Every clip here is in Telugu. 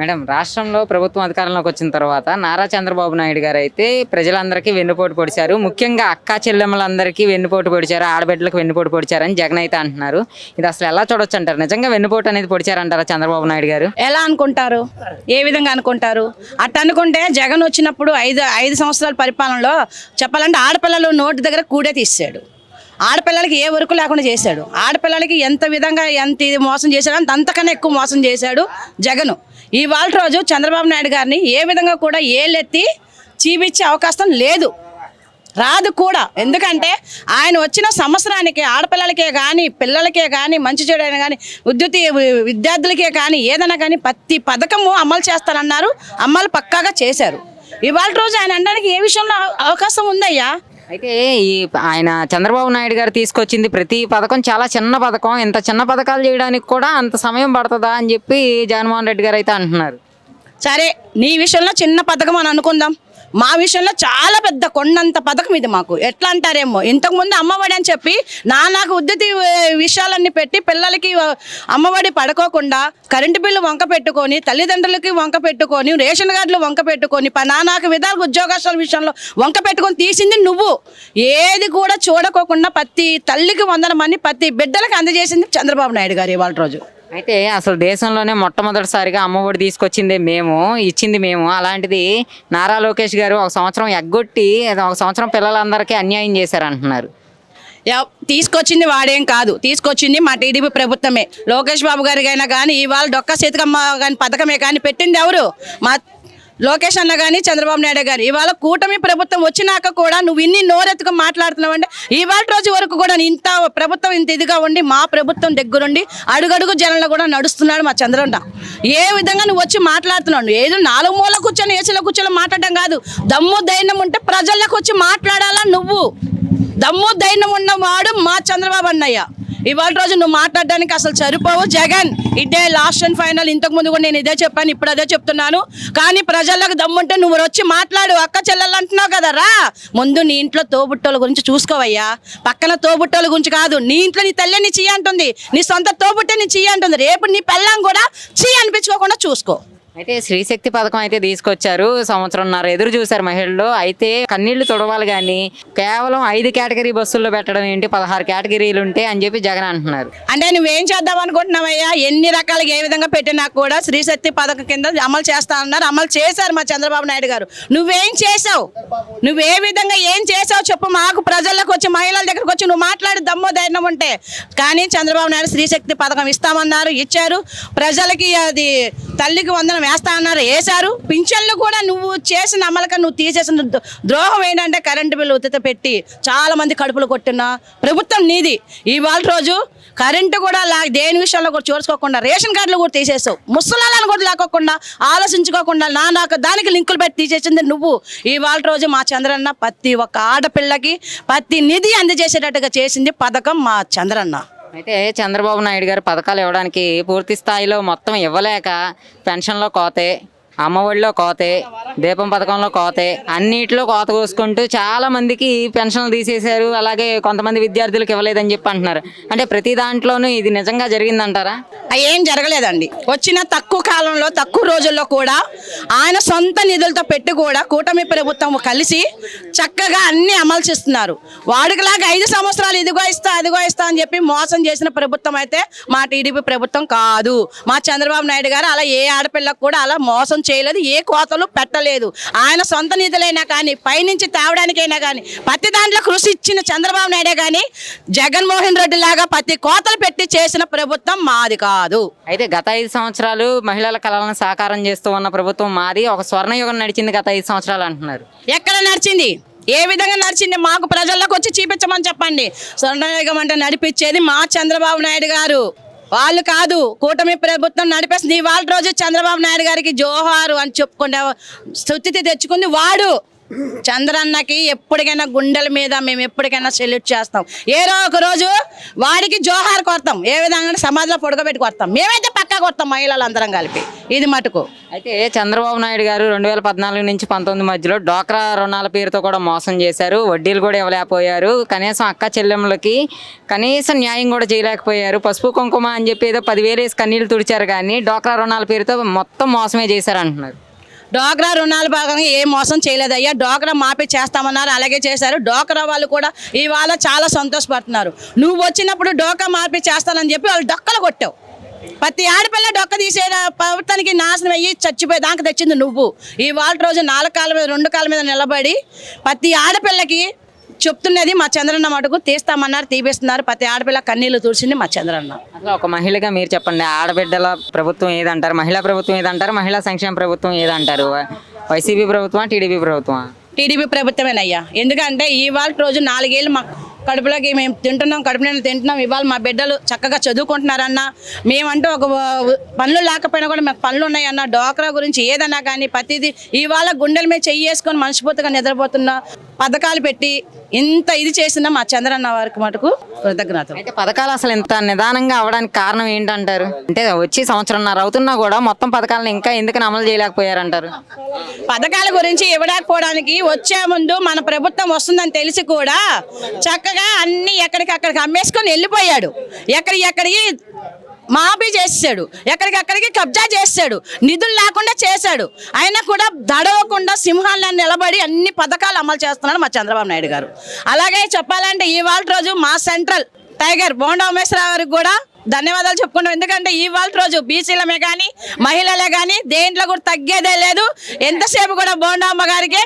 మేడం రాష్ట్రంలో ప్రభుత్వం అధికారంలోకి వచ్చిన తర్వాత నారా చంద్రబాబు నాయుడు గారు అయితే ప్రజలందరికీ వెన్నుపోటు పొడిచారు. ముఖ్యంగా అక్కా చెల్లెమ్మలందరికీ వెన్నుపోటు పొడిచారు ఆడబిడ్డలకు వెన్నుపోటు పొడిచారని జగన్ అయితే అంటున్నారు. ఇది అసలు ఎలా చూడొచ్చు అంటారు నిజంగా వెన్నుపోటు అనేది పొడిచారంటారా చంద్రబాబు నాయుడు గారు? ఎలా అనుకుంటారు? ఏ విధంగా అనుకుంటారు? అట్ట అనుకుంటే జగన్ వచ్చినప్పుడు ఐదు ఐదు సంవత్సరాల పరిపాలనలో చెప్పాలంటే ఆడపిల్లలు నోటి దగ్గర కూడే తీసాడు ఆడపిల్లలకి ఏ వరకు లేకుండా చేశాడు. ఆడపిల్లలకి ఎంత విధంగా ఎంత ఇది మోసం చేశాడు అంత అంతకన్నా ఎక్కువ మోసం చేశాడు జగన్. ఇవాళ రోజు చంద్రబాబు నాయుడు గారిని ఏ విధంగా కూడా ఏలెత్తి చీపిచ్చే అవకాశం లేదు. రాదు కూడా. ఎందుకంటే ఆయన వచ్చిన సంవత్సరానికి ఆడపిల్లలకే కానీ పిల్లలకే కానీ మంచి చెడు కానీ విద్యుత్ విద్యార్థులకే కానీ ఏదైనా కానీ ప్రతి పథకము అమలు చేస్తానన్నారు. అమలు పక్కాగా చేశారు. ఇవాళ రోజు ఆయన అనడానికి ఏ విషయంలో అవకాశం ఉందయ్యా? అయితే ఈ ఆయన చంద్రబాబు నాయుడు గారు తీసుకొచ్చింది ప్రతి పథకం చాలా చిన్న పథకం. ఇంత చిన్న పథకాలు చేయడానికి కూడా అంత సమయం పడుతుందా అని చెప్పి జగన్మోహన్ రెడ్డి గారు అయితే అంటున్నారు. సరే నీ విషయంలో చిన్న పథకం అని అనుకుందాం. మా విషయంలో చాలా పెద్ద కొండంత పథకం ఇది మాకు. ఎట్లా అంటారేమో. ఇంతకుముందు అమ్మఒడి అని చెప్పి నానాకు ఉద్యతి విషయాలన్నీ పెట్టి పిల్లలకి అమ్మఒడి పడుకోకుండా కరెంటు బిల్లు వంక పెట్టుకొని తల్లిదండ్రులకి వంక పెట్టుకొని రేషన్ కార్డులు వంక పెట్టుకొని ప- నానాకు విధాలు ఉద్యోగాల విషయంలో వంక పెట్టుకొని తీసింది నువ్వు. ఏది కూడా చూడకోకుండా ప్రతి తల్లికి వందనమని ప్రతి బిడ్డలకు అందజేసింది చంద్రబాబు నాయుడు గారు ఇవాళ రోజు. అయితే అసలు దేశంలోనే మొట్టమొదటిసారిగా అమ్మఒడి తీసుకొచ్చింది మేము ఇచ్చింది మేము. అలాంటిది నారా లోకేష్ గారు ఒక సంవత్సరం ఎగ్గొట్టి ఒక సంవత్సరం పిల్లలందరికీ అన్యాయం చేశారంటున్నారు. తీసుకొచ్చింది వాడేం కాదు. తీసుకొచ్చింది మా టీడీపీ ప్రభుత్వమే. లోకేష్ బాబు గారికైనా కానీ ఇవాళ డొక్క సీతకమ్మ కానీ పథకమే కానీ పెట్టింది ఎవరు? మా లోకేష్ అన్న కానీ చంద్రబాబు నాయుడు గారు ఇవాళ కూటమి ప్రభుత్వం వచ్చినాక కూడా నువ్వు ఇన్ని నోరెత్తుకు మాట్లాడుతున్నావు అంటే ఇవాళ రోజు వరకు కూడా ఇంత ప్రభుత్వం ఇంత ఇదిగా ఉండి మా ప్రభుత్వం దగ్గరుండి అడుగడుగు జనంలో కూడా నడుస్తున్నాడు మా చంద్రన్న. ఏ విధంగా నువ్వు వచ్చి మాట్లాడుతున్నావు? ఏదో నాలుగు మూల కూర్చొని ఏసీలో కూర్చొని మాట్లాడడం కాదు. దమ్ము ధైర్యం ఉంటే ప్రజలకు వచ్చి మాట్లాడాలా నువ్వు? దమ్ము ధైర్యం ఉన్నవాడు మా చంద్రబాబు అన్నయ్య. ఇవాళ రోజు నువ్వు మాట్లాడడానికి అసలు సరిపోవు. జగన్ ఇదే లాస్ట్ అండ్ ఫైనల్ ఇంతకు ముందు కూడా నేను ఇదే చెప్పాను ఇప్పుడు అదే చెప్తున్నాను. కానీ ప్రజలకు దమ్ముంటే నువ్వు వచ్చి మాట్లాడు. అక్క చెల్లెలు అంటున్నావు కదా రా. ముందు నీ ఇంట్లో తోబుట్టోల గురించి చూసుకోవయ్యా. పక్కన తోబుట్టోల గురించి కాదు నీ ఇంట్లో నీ తల్లి నీ చెయ్యి అంటుంది. నీ సొంత తోబుట్టే నీ చెయ్యి అంటుంది. రేపు నీ పెళ్ళాం కూడా చెయ్యి అనిపించుకోకుండా చూసుకో. అయితే శ్రీశక్తి పథకం అయితే తీసుకొచ్చారు. సంవత్సరంన్నర ఎదురు చూశారు మహిళలు. అయితే కన్నీళ్ళు తుడవాలి కానీ కేవలం ఐదు కేటగిరీ బస్సుల్లో పెట్టడం ఏంటి? పదహారు కేటగిరీలు ఉంటే అని చెప్పి జగన్ అంటున్నారు. అంటే నువ్వేం చేద్దాం అనుకుంటున్నావయ్యా? ఎన్ని రకాలుగా ఏ విధంగా పెట్టినా కూడా శ్రీశక్తి పథకం కింద అమలు చేస్తా అన్నారు అమలు చేశారు మా చంద్రబాబు నాయుడు గారు. నువ్వేం చేసావు నువ్వే విధంగా ఏం చేసావు చెప్పు? మాకు ప్రజల్లోకి వచ్చి మహిళల దగ్గరకు వచ్చి నువ్వు మాట్లాడి దమ్మో ధైర్యం ఉంటే. కానీ చంద్రబాబు నాయుడు శ్రీశక్తి పథకం ఇస్తామన్నారు ఇచ్చారు. ప్రజలకి అది తల్లికి వందనం వేస్తా అన్నారు. వేశారు. పింఛన్లు కూడా నువ్వు చేసిన అమలక నువ్వు తీసేసిన ద్రోహం ఏంటంటే కరెంటు బిల్లు ఉత్త పెట్టి చాలా మంది కడుపులు కొట్టిన ప్రభుత్వం నీది. ఇవాళ రోజు కరెంటు కూడా లా దేని విషయంలో కూడా చూసుకోకుండా రేషన్ కార్డులు కూడా తీసేసావు. ముసలాలను కూడా లేకోకుండా ఆలోచించుకోకుండా నా నాకు దానికి లింకులు పెట్టి తీసేసింది నువ్వు. ఇవాళ రోజు మా చంద్రన్న ప్రతి ఒక్క ఆడపిల్లకి ప్రతి నిధి అందజేసేటట్టుగా చేసింది పథకం మా చంద్రన్న. అయితే చంద్రబాబు నాయుడు గారు పథకాలు ఇవ్వడానికి పూర్తి స్థాయిలో మొత్తం ఇవ్వలేక పెన్షన్లో కోతే అమ్మఒడిలో కోతే దీపం పథకంలో కోతే అన్నిటిలో కోత కోసుకుంటూ చాలా మందికి పెన్షన్లు తీసేశారు. అలాగే కొంతమంది విద్యార్థులకు ఇవ్వలేదని చెప్పి అంటున్నారు. అంటే ప్రతి దాంట్లోనూ ఇది నిజంగా జరిగిందంటారా? ఏం జరగలేదండి. వచ్చిన తక్కువ కాలంలో తక్కువ రోజుల్లో కూడా ఆయన సొంత నిధులతో పెట్టి కూడా కూటమి ప్రభుత్వం కలిసి చక్కగా అన్ని అమలు చేస్తున్నారు. వాడికిలాగా ఐదు సంవత్సరాలు ఇదిగో ఇస్తా అదిగో ఇస్తా అని చెప్పి మోసం చేసిన ప్రభుత్వం అయితే మా టీడీపీ ప్రభుత్వం కాదు. మా చంద్రబాబు నాయుడు గారు అలా ఏ ఆడపిల్లకు కూడా అలా మోసం చేయలేదు ఏ కోతలు పెట్టలేదు. ఆయన సొంత నిధులైనా కానీ పైనుంచి తేవడానికైనా కానీ ప్రతి దాంట్లో కృషి ఇచ్చిన చంద్రబాబు నాయుడే కానీ జగన్మోహన్ రెడ్డి లాగా ప్రతి కోతలు పెట్టి చేసిన ప్రభుత్వం మాది కాదు. అయితే గత ఐదు సంవత్సరాలు మహిళల కళలను సాకారం చేస్తూ ఉన్న ప్రభుత్వం మాది. ఒక స్వర్ణయుగం నడిచింది గత ఐదు సంవత్సరాలు అంటున్నారు. ఎక్కడ నడిచింది? ఏ విధంగా నడిచింది? మాకు ప్రజల్లోకి వచ్చి చూపించమని చెప్పండి. స్వర్ణయుగం అంటే నడిపించేది మా చంద్రబాబు నాయుడు గారు. వాళ్ళు కాదు కూటమి ప్రభుత్వం నడిపేస్తుంది. ఇవాళ రోజు చంద్రబాబు నాయుడు గారికి జోహారు అని చెప్పుకునే స్థుతి తెచ్చుకుంది వాడు. చంద్రన్నకి ఎప్పటికైనా గుండెల మీద మేము ఎప్పటికైనా సెల్యూట్ చేస్తాం. ఏదో ఒక రోజు వాడికి జోహార్ కొడతాం. ఏ విధంగా సమాజంలో పొడగబెట్టి కొడతాం. మేమైతే పక్కా కొడతాం మహిళలు అందరం కలిపి. ఇది మటుకు. అయితే చంద్రబాబు నాయుడు గారు రెండు వేల పద్నాలుగు నుంచి పంతొమ్మిది మధ్యలో డ్వాక్రా రుణాల పేరుతో కూడా మోసం చేశారు. వడ్డీలు కూడా ఇవ్వలేకపోయారు. కనీసం అక్క చెల్లెమ్మలకి కనీసం న్యాయం కూడా చేయలేకపోయారు. పసుపు కుంకుమ అని చెప్పి ఏదో పదివేలు వేసి కన్నీళ్ళు తుడిచారు కానీ డ్వాక్రా రుణాల పేరుతో మొత్తం మోసమే చేశారు అంటున్నారు డోక్రా రుణాల భాగంగా ఏ మోసం చేయలేదయ్యా డోక్రా మాపి చేస్తామన్నారు అలాగే చేశారు. డోక్రా వాళ్ళు కూడా ఇవాళ చాలా సంతోషపడుతున్నారు. నువ్వు వచ్చినప్పుడు డోకా మాపి చేస్తానని చెప్పి వాళ్ళు డొక్కలు కొట్టావు. ప్రతి ఆడపిల్ల డొక్క తీసే ప్రభుత్వానికి నాశనం అయ్యి చచ్చిపోయే దాకా తెచ్చింది నువ్వు. ఈ వాళ్ళ రోజు నాలుగు కాళ్ళ మీద రెండు కాళ్ళ మీద నిలబడి ప్రతి ఆడపిల్లకి చెప్తున్నది మా చంద్రన్న మటుకు తీస్తామన్నారు తీపిస్తున్నారు. ప్రతి ఆడపిల్ల కన్నీళ్ళు తుడిచింది మా చంద్రన్న. ఒక మహిళగా మీరు చెప్పండి ఆడబిడ్డల ప్రభుత్వం ఏదంటారు? మహిళా ప్రభుత్వం ఏదంటారు? మహిళా సంక్షేమ ప్రభుత్వం ఏదంటారు? వైసీపీ ప్రభుత్వమా టీడీపీ ప్రభుత్వమా టీడీపీ ప్రభుత్వమేనయ్యా. ఎందుకంటే ఇవాళ రోజు నాలుగేళ్ళు మా కడుపులోకి మేము తింటున్నాం కడుపు నిండా తింటున్నాం. ఇవాళ మా బిడ్డలు చక్కగా చదువుకుంటున్నారన్న. మేమంటూ ఒక పనులు లేకపోయినా కూడా మాకు పనులు ఉన్నాయన్న. డోక్రా గురించి ఏదన్నా కానీ ప్రతిదీ ఇవాళ గుండెల మీద చెయ్యి వేసుకొని మనస్ఫూర్తిగా నిద్రపోతున్న పథకాలు పెట్టి ఇంత ఇది చేసిన మా చంద్రన్న వారికి మటుకు కృతజ్ఞతలు. అయితే పథకాలు అసలు ఇంత నిదానంగా అవడానికి కారణం ఏంటంటారు? అంటే వచ్చి సంవత్సరంన్నర అవుతున్నా కూడా మొత్తం పథకాలను ఇంకా ఎందుకని అమలు చేయలేకపోయారంటారు? పథకాల గురించి ఇవ్వడానికి వచ్చే ముందు మన ప్రభుత్వం వస్తుందని తెలిసి కూడా చక్కగా అన్ని ఎక్కడికక్కడికి అమ్మేసుకొని వెళ్ళిపోయాడు. ఎక్కడి ఎక్కడికి మాఫీ చేసాడు ఎక్కడికక్కడికి కబ్జా చేశాడు. నిధులు లేకుండా చేశాడు. అయినా కూడా దడవకుండా సింహాలను నిలబడి అన్ని పథకాలు అమలు చేస్తున్నాడు మా చంద్రబాబు నాయుడు గారు. అలాగే చెప్పాలంటే ఇవాళ రోజు మా సెంట్రల్ టైగర్ బోండా ఉమేశ్వరరావు గారికి కూడా ధన్యవాదాలు చెప్పుకున్నాం ఎందుకంటే ఇవాళ రోజు బీసీలమే కానీ మహిళలే కానీ దేంట్లో కూడా తగ్గేదే లేదు. ఎంతసేపు కూడా బోండామ్మ గారికి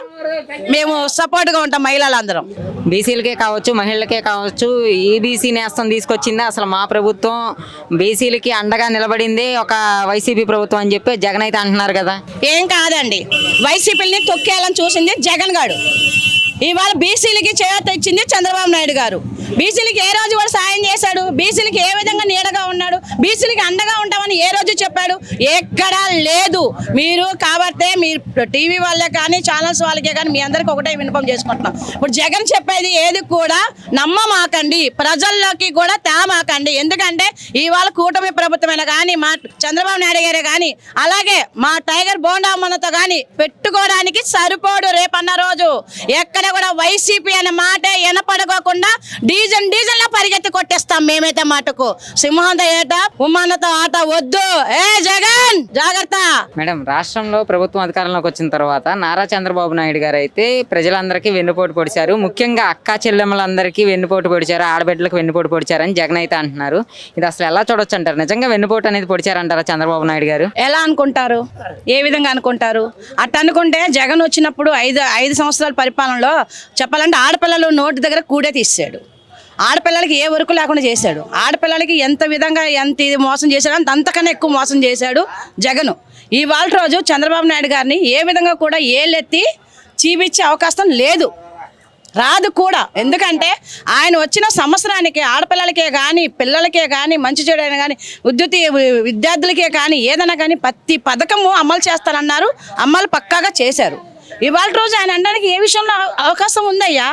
మేము సపోర్ట్గా ఉంటాం మహిళలందరం. బీసీలకే కావచ్చు మహిళలకే కావచ్చు ఈబీసీ నేస్తం తీసుకొచ్చింది అసలు మా ప్రభుత్వం. బీసీలకి అండగా నిలబడింది ఒక వైసీపీ ప్రభుత్వం అని చెప్పి జగన్ అయితే అంటున్నారు కదా. ఏం కాదండి. వైసీపీని తొక్కేయాలని చూసింది జగన్ గారు ఇవాళ బీసీలకి చేత ఇచ్చింది చంద్రబాబు నాయుడు గారు. బీసీలకి ఏ రోజు కూడా సాయం చేశాడు? బీసీలకి ఏ విధంగా నీడగా ఉన్నాడు? బీసీలకి అండగా ఉంటామని ఏ రోజు చెప్పాడు? ఎక్కడా లేదు. మీరు కాబట్టే మీరు టీవీ వాళ్ళే కానీ ఛానల్స్ వాళ్ళకే కానీ మీ అందరికి ఒకటే వినపం చేసుకుంటున్నాం. ఇప్పుడు జగన్ చెప్పేది ఏది కూడా నమ్మమాకండి. ప్రజల్లోకి కూడా తేమాకండి. ఎందుకంటే ఇవాళ కూటమి ప్రభుత్వమైన కానీ మా చంద్రబాబు నాయుడు గారే కానీ అలాగే మా టైగర్ బోండా బోండామ్మలతో కానీ పెట్టుకోవడానికి సరిపోడు రేపన్న రోజు. ఎక్కడ కూడా వైసీపీ అనే మాటే వినపడుకోకుండా డీజన్ డీజన్లో పరిగెత్తి కొట్టేస్తాం మేమైతే మటుకు. సింహంత ఏట ఉమ్మానతో ఆట వద్దు. ఏ జగన్ జాగ్రత్త. మేడం రాష్ట్రంలో ప్రభుత్వం అధికారంలోకి వచ్చిన తర్వాత నారా చంద్రబాబు నాయుడు గారు అయితే ప్రజలందరికీ వెన్నుపోటు పొడిచారు. ముఖ్యంగా అక్కా చెల్లెమ్మలందరికీ వెన్నుపోటు పొడిచారు ఆడబిడ్డలకు వెన్నుపోటు పొడిచారని జగన్ అయితే అంటున్నారు. ఇది అసలు ఎలా చూడొచ్చు అంటారు? నిజంగా వెన్నుపోటు అనేది పొడిచారంటారా చంద్రబాబు నాయుడు గారు? ఎలా అనుకుంటారు? ఏ విధంగా అనుకుంటారు? అట్ట అనుకుంటే జగన్ వచ్చినప్పుడు ఐదు ఐదు సంవత్సరాల పరిపాలనలో చెప్పాలంటే ఆడపిల్లలు నోటి దగ్గర కూడే తీసాడు ఆడపిల్లలకి ఏ వరకు లేకుండా చేశాడు. ఆడపిల్లలకి ఎంత విధంగా ఎంత ఇది మోసం చేశాడు అంత అంతకన్నా ఎక్కువ మోసం చేశాడు జగను. ఇవాళ రోజు చంద్రబాబు నాయుడు గారిని ఏ విధంగా కూడా ఏలెత్తి చీపిచ్చే అవకాశం లేదు. రాదు కూడా. ఎందుకంటే ఆయన వచ్చిన సంవత్సరానికి ఆడపిల్లలకే కానీ పిల్లలకే కానీ మంచి చెడైనా కానీ ఉద్యుతి విద్యార్థులకే కానీ ఏదైనా కానీ ప్రతి పథకము అమలు చేస్తానన్నారు. అమలు పక్కాగా చేశారు. ఇవాళ రోజు ఆయన అనడానికి ఏ విషయంలో అవకాశం ఉందయ్యా?